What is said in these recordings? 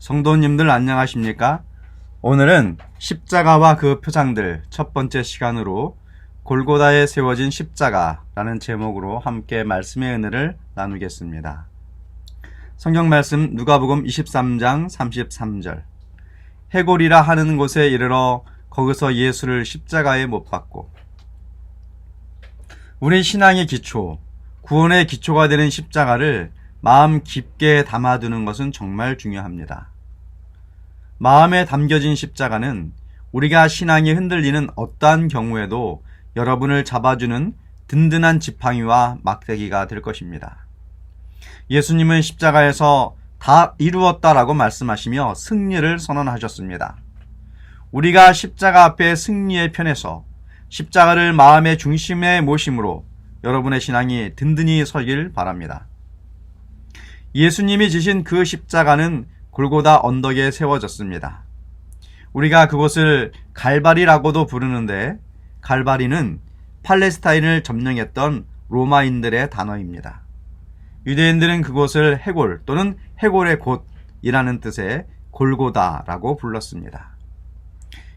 성도님들 안녕하십니까? 오늘은 십자가와 그 표장들 첫 번째 시간으로 골고다에 세워진 십자가라는 제목으로 함께 말씀의 은혜를 나누겠습니다. 성경 말씀 누가복음 23장 33절 해골이라 하는 곳에 이르러 거기서 예수를 십자가에 못 박고 우리 신앙의 기초, 구원의 기초가 되는 십자가를 마음 깊게 담아두는 것은 정말 중요합니다. 마음에 담겨진 십자가는 우리가 신앙이 흔들리는 어떠한 경우에도 여러분을 잡아주는 든든한 지팡이와 막대기가 될 것입니다. 예수님은 십자가에서 다 이루었다라고 말씀하시며 승리를 선언하셨습니다. 우리가 십자가 앞에 승리의 편에서 십자가를 마음의 중심에 모심으로 여러분의 신앙이 든든히 서길 바랍니다. 예수님이 지신 그 십자가는 골고다 언덕에 세워졌습니다. 우리가 그곳을 갈바리라고도 부르는데 갈바리는 팔레스타인을 점령했던 로마인들의 단어입니다. 유대인들은 그곳을 해골 또는 해골의 곳이라는 뜻의 골고다라고 불렀습니다.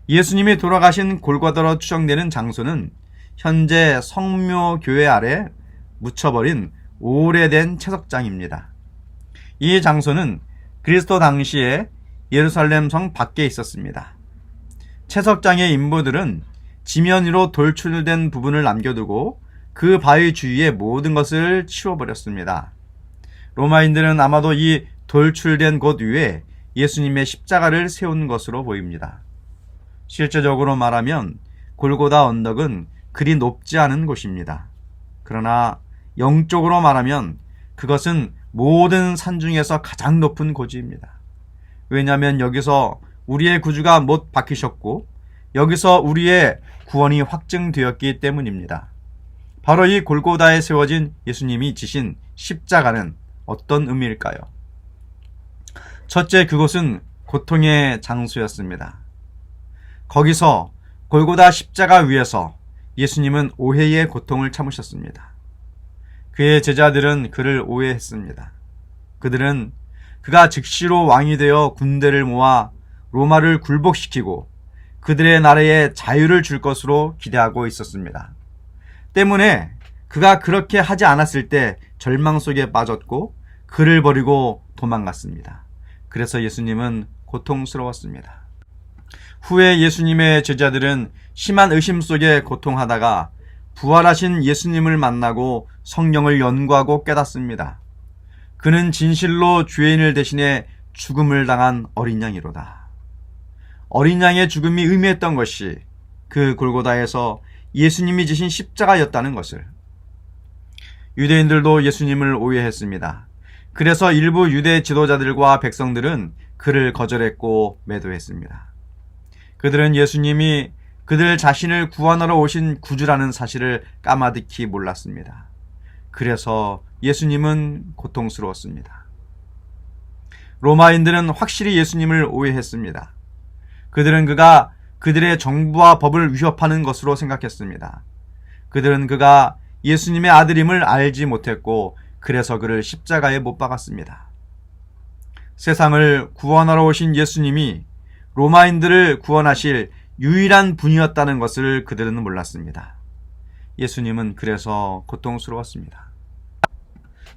예수님이 돌아가신 골고다로 추정되는 장소는 현재 성묘 교회 아래 묻혀버린 오래된 채석장입니다. 이 장소는 그리스도 당시에 예루살렘 성 밖에 있었습니다. 채석장의 인부들은 지면 위로 돌출된 부분을 남겨두고 그 바위 주위의 모든 것을 치워버렸습니다. 로마인들은 아마도 이 돌출된 곳 위에 예수님의 십자가를 세운 것으로 보입니다. 실제적으로 말하면 골고다 언덕은 그리 높지 않은 곳입니다. 그러나 영적으로 말하면 그것은 모든 산 중에서 가장 높은 고지입니다. 왜냐하면 여기서 우리의 구주가 못 박히셨고 여기서 우리의 구원이 확증되었기 때문입니다. 바로 이 골고다에 세워진 예수님이 지신 십자가는 어떤 의미일까요? 첫째, 그곳은 고통의 장소였습니다. 거기서 골고다 십자가 위에서 예수님은 오해의 고통을 참으셨습니다. 그의 제자들은 그를 오해했습니다. 그들은 그가 즉시로 왕이 되어 군대를 모아 로마를 굴복시키고 그들의 나라에 자유를 줄 것으로 기대하고 있었습니다. 때문에 그가 그렇게 하지 않았을 때 절망 속에 빠졌고 그를 버리고 도망갔습니다. 그래서 예수님은 고통스러웠습니다. 후에 예수님의 제자들은 심한 의심 속에 고통하다가 부활하신 예수님을 만나고 성령을 연구하고 깨닫습니다. 그는 진실로 죄인을 대신해 죽음을 당한 어린 양이로다. 어린 양의 죽음이 의미했던 것이 그 골고다에서 예수님이 지신 십자가였다는 것을. 유대인들도 예수님을 오해했습니다. 그래서 일부 유대 지도자들과 백성들은 그를 거절했고 매도했습니다. 그들은 예수님이 그들 자신을 구원하러 오신 구주라는 사실을 까마득히 몰랐습니다. 그래서 예수님은 고통스러웠습니다. 로마인들은 확실히 예수님을 오해했습니다. 그들은 그가 그들의 정부와 법을 위협하는 것으로 생각했습니다. 그들은 그가 예수님의 아들임을 알지 못했고 그래서 그를 십자가에 못 박았습니다. 세상을 구원하러 오신 예수님이 로마인들을 구원하실 유일한 분이었다는 것을 그들은 몰랐습니다. 예수님은 그래서 고통스러웠습니다.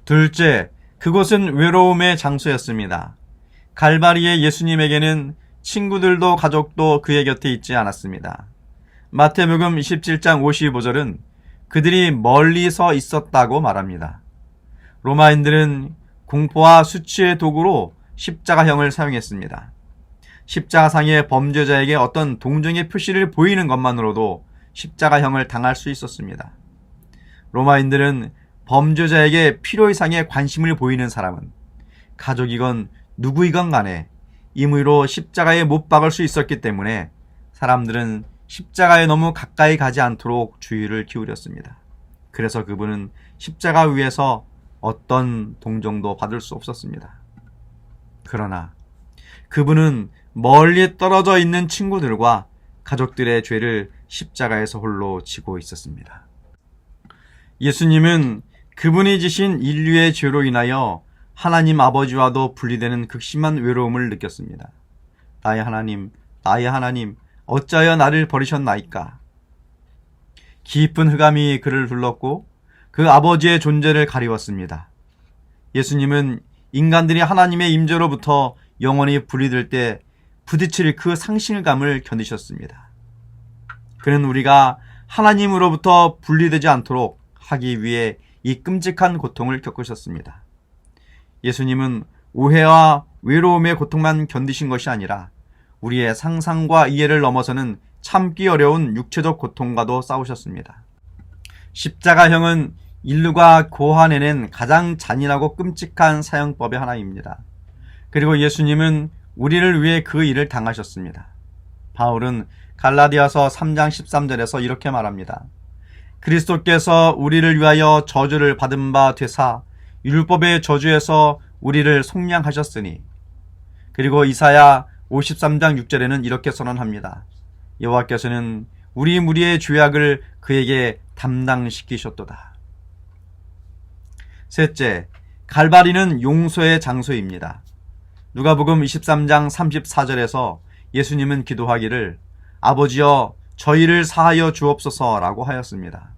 둘째, 그곳은 외로움의 장소였습니다. 갈바리의 예수님에게는 친구들도 가족도 그의 곁에 있지 않았습니다. 마태복음 27장 55절은 그들이 멀리 서 있었다고 말합니다. 로마인들은 공포와 수치의 도구로 십자가형을 사용했습니다. 십자가상의 범죄자에게 어떤 동정의 표시를 보이는 것만으로도 십자가형을 당할 수 있었습니다. 로마인들은 범죄자에게 필요 이상의 관심을 보이는 사람은 가족이건 누구이건 간에 임의로 십자가에 못 박을 수 있었기 때문에 사람들은 십자가에 너무 가까이 가지 않도록 주의를 기울였습니다. 그래서 그분은 십자가 위에서 어떤 동정도 받을 수 없었습니다. 그러나 그분은 멀리 떨어져 있는 친구들과 가족들의 죄를 십자가에서 홀로 지고 있었습니다. 예수님은 그분이 지신 인류의 죄로 인하여 하나님 아버지와도 분리되는 극심한 외로움을 느꼈습니다. 나의 하나님, 나의 하나님, 어찌하여 나를 버리셨나이까? 깊은 흑암이 그를 둘렀고 그 아버지의 존재를 가리웠습니다. 예수님은 인간들이 하나님의 임재로부터 영원히 분리될 때 부딪힐 그 상실감을 견디셨습니다. 그는 우리가 하나님으로부터 분리되지 않도록 하기 위해 이 끔찍한 고통을 겪으셨습니다. 예수님은 오해와 외로움의 고통만 견디신 것이 아니라 우리의 상상과 이해를 넘어서는 참기 어려운 육체적 고통과도 싸우셨습니다. 십자가형은 인류가 고안해낸 가장 잔인하고 끔찍한 사형법의 하나입니다. 그리고 예수님은 우리를 위해 그 일을 당하셨습니다. 바울은 갈라디아서 3장 13절에서 이렇게 말합니다. 그리스도께서 우리를 위하여 저주를 받은 바 되사 율법의 저주에서 우리를 속량하셨으니 그리고 이사야 53장 6절에는 이렇게 선언합니다. 여호와께서는 우리 무리의 죄악을 그에게 담당시키셨도다. 셋째, 갈바리는 용서의 장소입니다. 누가복음 23장 34절에서 예수님은 기도하기를 아버지여 저희를 사하여 주옵소서라고 하였습니다.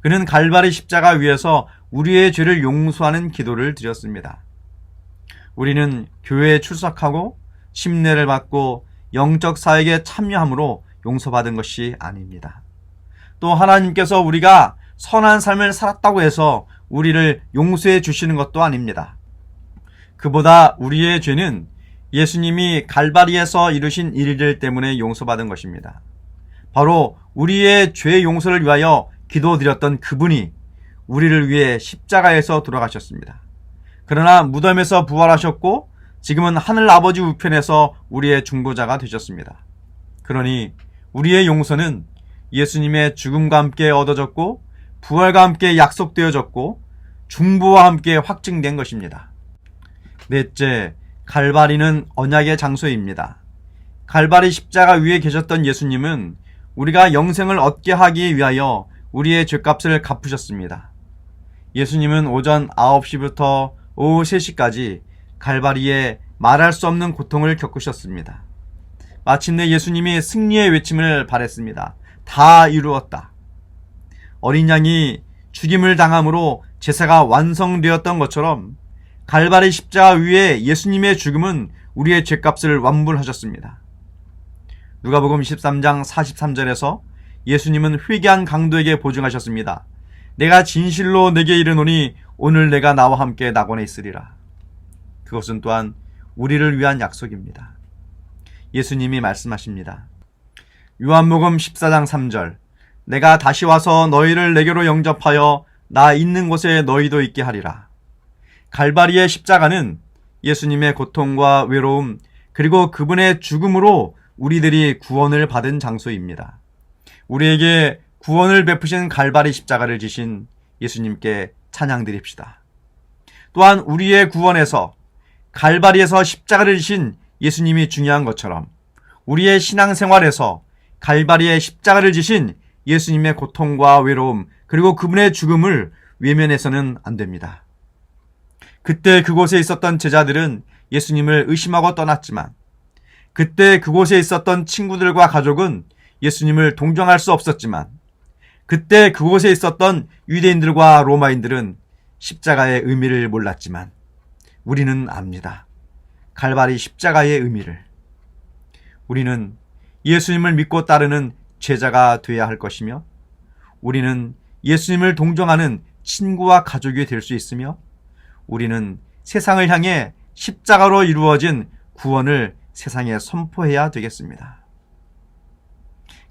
그는 갈바리 십자가 위에서 우리의 죄를 용서하는 기도를 드렸습니다. 우리는 교회에 출석하고 침례를 받고 영적 사역에 참여함으로 용서받은 것이 아닙니다. 또 하나님께서 우리가 선한 삶을 살았다고 해서 우리를 용서해 주시는 것도 아닙니다. 그보다 우리의 죄는 예수님이 갈바리에서 이루신 일들 때문에 용서받은 것입니다. 바로 우리의 죄 용서를 위하여 기도드렸던 그분이 우리를 위해 십자가에서 돌아가셨습니다. 그러나 무덤에서 부활하셨고 지금은 하늘 아버지 우편에서 우리의 중보자가 되셨습니다. 그러니 우리의 용서는 예수님의 죽음과 함께 얻어졌고 부활과 함께 약속되어졌고 중보와 함께 확증된 것입니다. 넷째, 갈바리는 언약의 장소입니다. 갈바리 십자가 위에 계셨던 예수님은 우리가 영생을 얻게 하기 위하여 우리의 죄값을 갚으셨습니다. 예수님은 오전 9시부터 오후 3시까지 갈바리에 말할 수 없는 고통을 겪으셨습니다. 마침내 예수님이 승리의 외침을 발했습니다. 다 이루었다. 어린 양이 죽임을 당함으로 제사가 완성되었던 것처럼 갈바리 십자가 위에 예수님의 죽음은 우리의 죄값을 완불하셨습니다. 누가복음 13장 43절에서 예수님은 회개한 강도에게 보증하셨습니다. 내가 진실로 내게 이르노니 오늘 내가 나와 함께 낙원에 있으리라. 그것은 또한 우리를 위한 약속입니다. 예수님이 말씀하십니다. 요한복음 14장 3절 내가 다시 와서 너희를 내게로 영접하여 나 있는 곳에 너희도 있게 하리라. 갈바리의 십자가는 예수님의 고통과 외로움, 그리고 그분의 죽음으로 우리들이 구원을 받은 장소입니다. 우리에게 구원을 베푸신 갈바리 십자가를 지신 예수님께 찬양드립시다. 또한 우리의 구원에서 갈바리에서 십자가를 지신 예수님이 중요한 것처럼 우리의 신앙생활에서 갈바리의 십자가를 지신 예수님의 고통과 외로움 그리고 그분의 죽음을 외면해서는 안 됩니다. 그때 그곳에 있었던 제자들은 예수님을 의심하고 떠났지만 그때 그곳에 있었던 친구들과 가족은 예수님을 동정할 수 없었지만 그때 그곳에 있었던 유대인들과 로마인들은 십자가의 의미를 몰랐지만 우리는 압니다. 갈바리 십자가의 의미를. 우리는 예수님을 믿고 따르는 제자가 되어야 할 것이며 우리는 예수님을 동정하는 친구와 가족이 될 수 있으며 우리는 세상을 향해 십자가로 이루어진 구원을 세상에 선포해야 되겠습니다.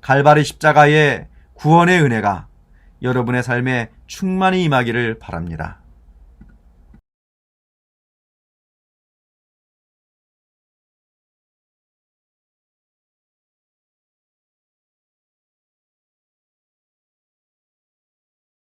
갈바리 십자가의 구원의 은혜가 여러분의 삶에 충만히 임하기를 바랍니다.